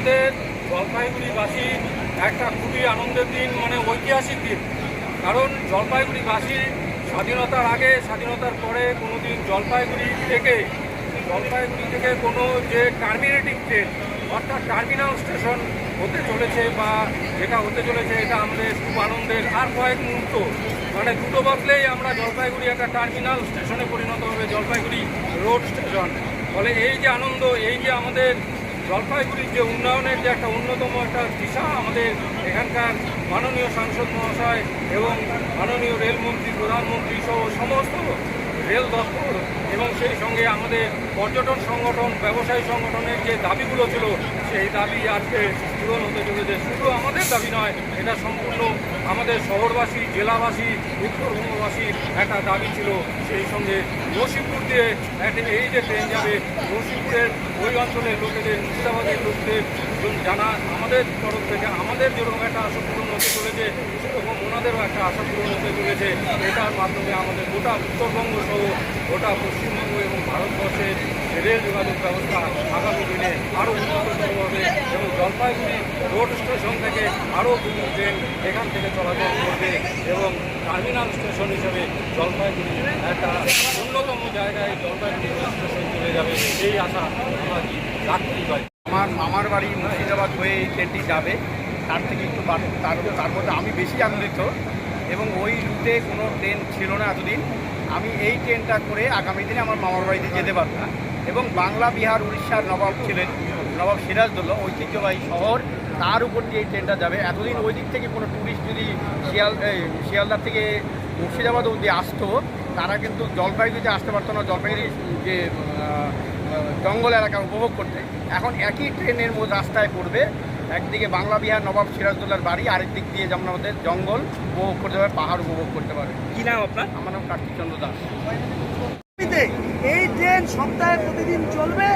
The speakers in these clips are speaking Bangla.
আমাদের জলপাইগুড়িবাসী একটা খুবই আনন্দের দিন মানে ঐতিহাসিক দিন। কারণ জলপাইগুড়িবাসী স্বাধীনতার আগে, স্বাধীনতার পরে কোনো দিন জলপাইগুড়ি থেকে জলপাইগুড়ি থেকে কোনো যে টার্মিনেটিং ট্রেন, অর্থাৎ টার্মিনাল স্টেশন হতে চলেছে বা যেটা হতে চলেছে, এটা আমাদের খুব আনন্দের আর কয়েক মুহূর্ত। মানে দুটো বদলেই আমরা জলপাইগুড়ি একটা টার্মিনাল স্টেশনে পরিণত হবে, জলপাইগুড়ি রোড স্টেশন। ফলে এই যে আনন্দ, এই যে আমাদের জলপাইগুড়ির যে উন্নয়নের যে একটা অন্যতম একটা দিশা আমাদের এখানকার মাননীয় সাংসদ মহাশয় এবং মাননীয় রেলমন্ত্রী, প্রধানমন্ত্রী সহ সমস্ত রেল দপ্তর এবং সেই সঙ্গে আমাদের পর্যটন সংগঠন, ব্যবসায়ী সংগঠনের যে দাবিগুলো ছিল, সেই দাবি আজকে পূরণ হতে চলেছে। শুধু আমাদের দাবি নয়, এটা সম্পূর্ণ আমাদের শহরবাসী, জেলাবাসী উত্তরবঙ্গবাসীর একটা দাবি ছিল। সেই সঙ্গে নসিপুর দিয়ে এই যে ট্রেন যাবে, নসিপুরের ওই অঞ্চলের লোকেদের, মুর্শিদাবাদের লোকদের জানা আমাদের তরফ থেকে, আমাদের যেরকম একটা আশা পূরণ হতে চলেছে একটা আশা পূরণ হতে চলেছে। এটার মাধ্যমে আমাদের গোটা উত্তরবঙ্গ সহ গোটা পশ্চিমবঙ্গ এবং ভারতবর্ষের রেল যোগাযোগ ব্যবস্থা আগামী দিনে আরও উন্নততর হবে এবং জলপাইগুড়ি রোড স্টেশন থেকে আরও দুটো ট্রেন এখান থেকে চলাচল করবে এবং টার্মিনাল স্টেশন হিসেবে জলপাইগুড়ি একটা অন্যতম জায়গায় জলপাইগুড়ি রোড স্টেশন চলে যাবে। এই আশা আমরা রাখতেই পারি। আমার মামার বাড়ি মুর্শিদাবাদ হয়ে এই ট্রেনটি যাবে। তার থেকে একটু তার তার মধ্যে আমি বেশি আনন্দিত। এবং ওই রুটে কোনো ট্রেন ছিল না এতদিন। আমি এই ট্রেনটা করে আগামী দিনে আমার মামার বাড়িতে যেতে পারতাম। এবং বাংলা, বিহার উড়িষ্যার নবাব ছিলেন, নবাব সিরাজদৌল্লা ঐতিহ্যবাহী শহর। তার উপর দিয়ে এই ট্রেনটা যাবে। এতদিন ওই দিক থেকে কোনো ট্যুরিস্ট যদি শিয়াল শিয়ালদার থেকে মুর্শিদাবাদ অবধি আসতো, তারা কিন্তু জলপাইগুড়িতে আসতে পারতো না। জলপাইগুড়ি যে জঙ্গল এলাকা উপভোগ করতে। এখন একই ট্রেনের রাস্তায় পড়বে। একদিকে বাংলা বিহার নবাব সিরাজদৌল্লার বাড়ি আরেক দিক দিয়ে যেমন আমাদের জঙ্গল উপভোগ করতে পারবে পাহাড় উপভোগ করতে পারে কি নাম আপনার? আমার নাম কার্তিক চন্দ্র দাস। এই ট্রেন সপ্তাহে প্রতিদিন চলবে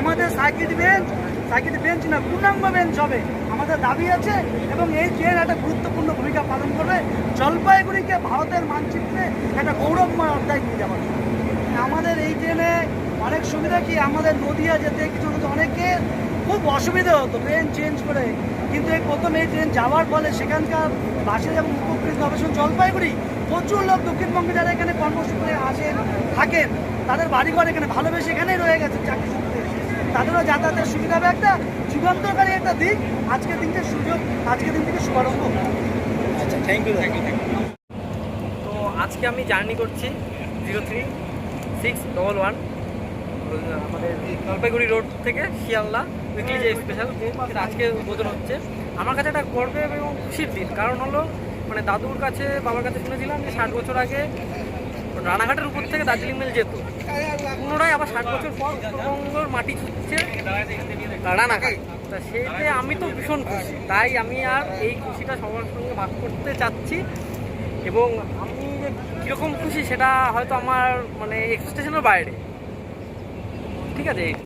আমাদের সার্কিট বেঞ্চ সার্কিট বেঞ্চ না পূর্ণাঙ্গ বেঞ্চ হবে। আমাদের দাবি আছে এবং এই ট্রেন একটা গুরুত্বপূর্ণ ভূমিকা পালন করবে। জলপাইগুড়িকে ভারতের মানচিত্রে একটা গৌরবময় অধ্যায় নিয়ে যাওয়ার আমাদের এই ট্রেনে অনেক সুবিধা কি আমাদের নদিয়া যেতে কিছু কিছু অনেকে খুব অসুবিধা হতো ট্রেন চেঞ্জ করে। কিন্তু এই প্রথম এই ট্রেন যাওয়ার ফলে সেখানকার বাসে যেমন উপকৃত হবে শুধু জলপাইগুড়ি প্রচুর লোক দক্ষিণবঙ্গে যারা এখানে কর্মসূত্রে আসেন থাকেন তাদের বাড়িঘর এখানে ভালোবেসে এখানেই রয়ে গেছে চাকরি সূত্রে। তাদেরও যাতায়াতের সুবিধা হবে একটা যুগান্তকারী একটা দিক। আজকের দিন থেকে সুযোগ আজকের দিন থেকে শুভারম্ভ। আচ্ছা thank you thank you thank you তো আজকে আমি জার্নি করছি zero three six double one আমাদের জলপাইগুড়ি রোড থেকে শিয়ালদা। উইকলি যে স্পেশাল সেটা আজকে উদ্বোধন হচ্ছে। আমার কাছে একটা গর্বের এবং খুশির দিন, কারণ হলো মানে দাদুর কাছে, বাবার কাছে শুনেছিলাম যে ষাট বছর আগে রানাঘাটের উপর থেকে দার্জিলিং মেল যেত। পুনরায় আবার ষাট বছর পর উত্তরবঙ্গের মাটি ছুটছে রানাঘাট। তা সেইতে আমি তো ভীষণ খুশি। তাই আমি আর এই খুশিটা সবার সঙ্গে ভাগ করতে চাচ্ছি। এবং আমি যে কীরকম খুশি সেটা হয়তো আমার মানে এক্সপেকটেশনের বাইরে। ঠিক আছে?